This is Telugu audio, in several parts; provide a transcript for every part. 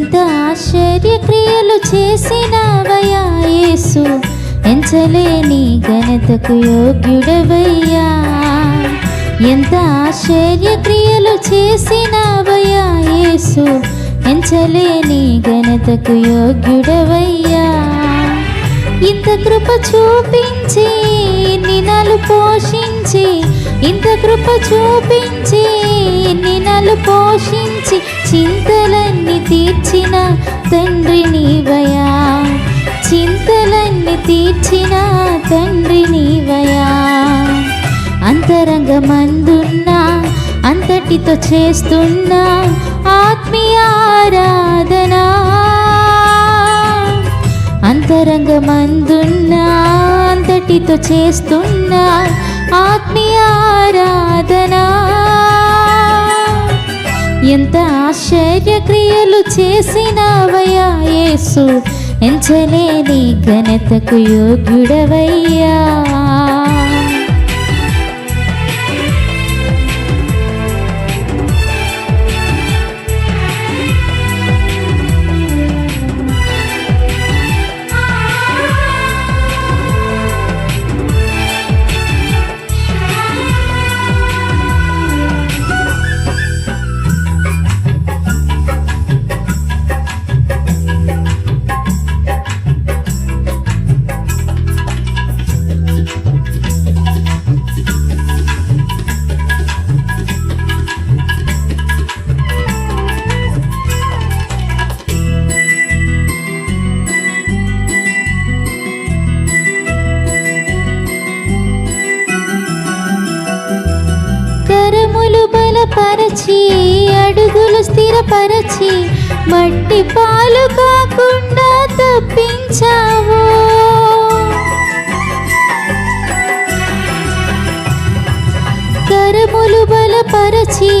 ఎంత ఆశ్చర్య క్రియలు చేసినవయ్యా యేసు? ఎంచలేని ఘనతకు యోగ్యుడవయ్యా. ఎంత ఆశ్చర్య క్రియలు చేసినవయ్యా యేసు? ఎంచలేని ఘనతకు యోగ్యుడవయ్యా. ఇంత కృప చూపించి నినలు పోషించి ఇంత కృప చూపించి నినలు పోషించి చింతలన్నీ తీర్చిన తండ్రి నీవయా చింతలన్నీ తీర్చిన తండ్రి నీవయా అంతరంగమందున్నా అంతటితో చేస్తున్నా ఆత్మీయ ఆరాధనా. అంతరంగమందున్నా అంతటితో చేస్తున్నా ఆత్మీయ ఆరాధనా. ఎంత ఆశ్చర్య క్రియలు చేసినవయ్యా యేసు. ఎంచలేని ఘనతకు యోగ్యుడవయ్యా. బలపరచి అడుగులు స్థిరపరచి మట్టి పాలు కాకుండా తప్పించావు. కరములు బలపరచి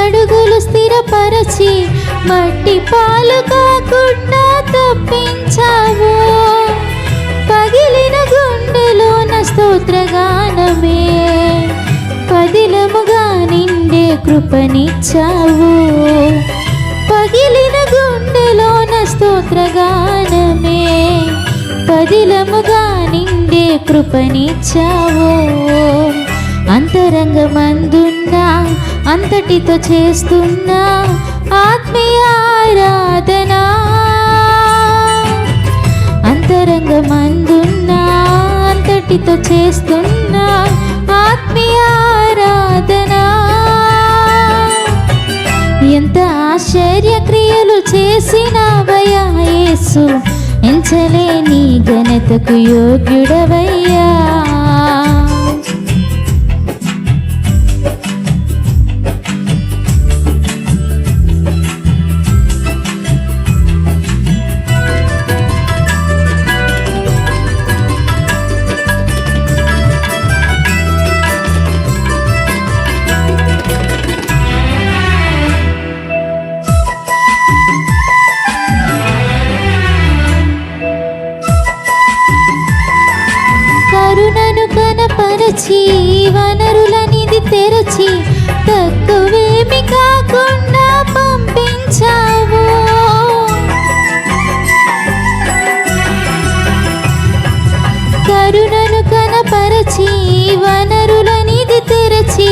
అడుగులు స్థిరపరచి మట్టి పాలు కాకుండా తప్పించావు. పగిలిన గుండెలోన స్తోత్రగా కృపనిచ్చావు. పగిలిన గుండెలోన స్తోత్రగానమే. పదిలముగా నిండే కృపనిచ్చావు. అంతరంగమందున్నా అంతటితో చేస్తున్నా ఆత్మీయ ఆరాధనా. అంతరంగమందున్నా అంతటితో చేస్తున్నా చేసినవయ్యా యేసు ఎంచలేని ఘనతకు యోగ్యుడ తెరచి వనరుల నిధి తెరచి తక్కువేమి కాకుండా పంపించావు. కరుణను కనపరచి వనరుల నిధి తెరచి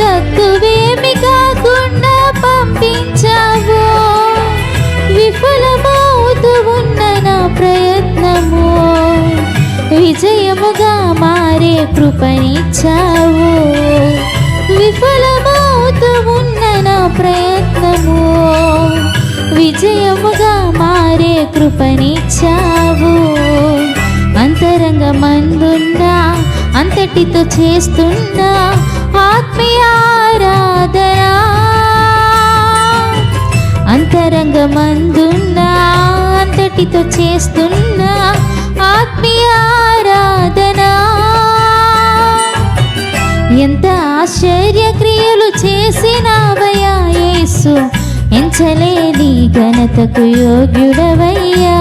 తక్కువేమి కాకుండా పంపించావు. విఫలమవుతూ ఉన్న నా ప్రయత్నము విజయముగా మా కృపనిచ్చావు. విఫలమవుతూ ఉన్న నా ప్రయత్నము. విజయముగా మారే కృపనిచ్చావు. అంతరంగమందున్నా అంతటితో చేస్తున్నా ఆత్మీయ అంతరంగ మందున్నా అంతటితో చేస్తున్నా ఆత్మీయ ఆరాధనా. ఎంత ఆశ్చర్య క్రియలు చేసినవయ్యా యేసు. ఎంచలేని ఘనతకు యోగ్యుడవయ్యా.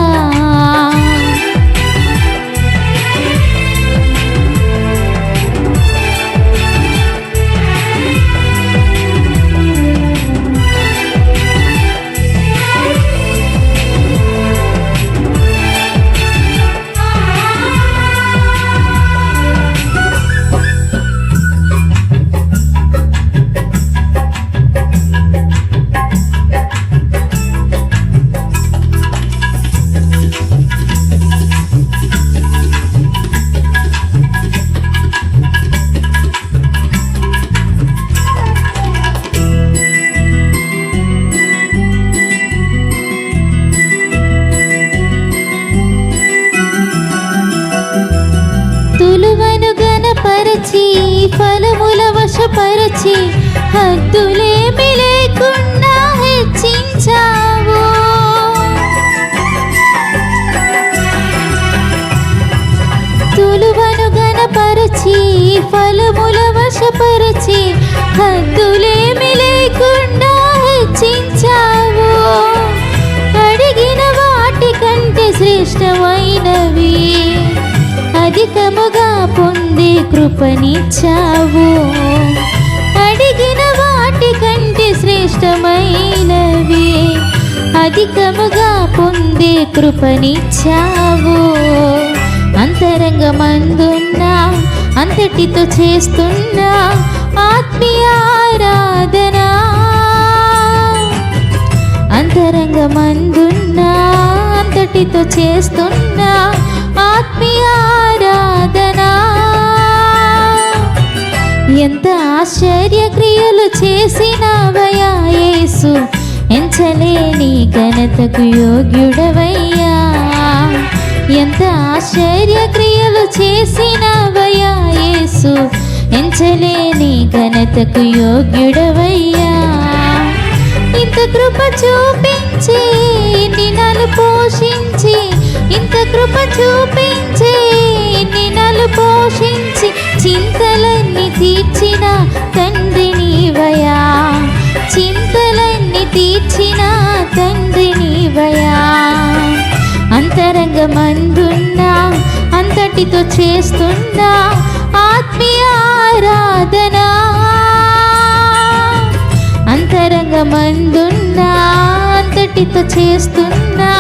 ఘనపరచి హద్దులేమి లేకుండా హెచ్చించావు. తులువను గణపరచి ఫలముల వశపరచి హద్దులేమి లేకుండా హెచ్చించావు. అడిగిన వాటి కంటే శ్రేష్టమైనవి అధికముగా కృపనిచ్చావు. అడిగిన వాటి కంటే శ్రేష్టమైనవి అధికముగా పొందే కృపనిచ్చావు. అంతరంగమందున్నా అంతటితో చేస్తున్నా ఆత్మీయ ఆరాధన. అంతరంగమందున్నా అంతటితో చేస్తున్నా ఆత్మీయ ఆరాధన. ఎంత ఆశ్చర్య క్రియలు చేసినవయ్యా యేసు. ఎంచలేని ఘనతకు యోగ్యుడవయ్యా. ఎంత ఆశ్చర్య క్రియలు చేసినవయ్యా యేసు. ఎంచలేని ఘనతకు యోగ్యుడవయ్యా. ఇంత కృప చూపించి నిన్నలు పోషించి ఇంత కృప చూపించి నిన్నలు పోషించి చింతలన్నీ తీర్చిన తండ్రి నీవయా చింతలన్నీ తీర్చిన తండ్రి నీవయా అంతరంగమందున్నా అంతటితో చేస్తున్నా ఆత్మీయ ఆరాధన. అంతరంగమందున్నా అంతటితో చేస్తున్నా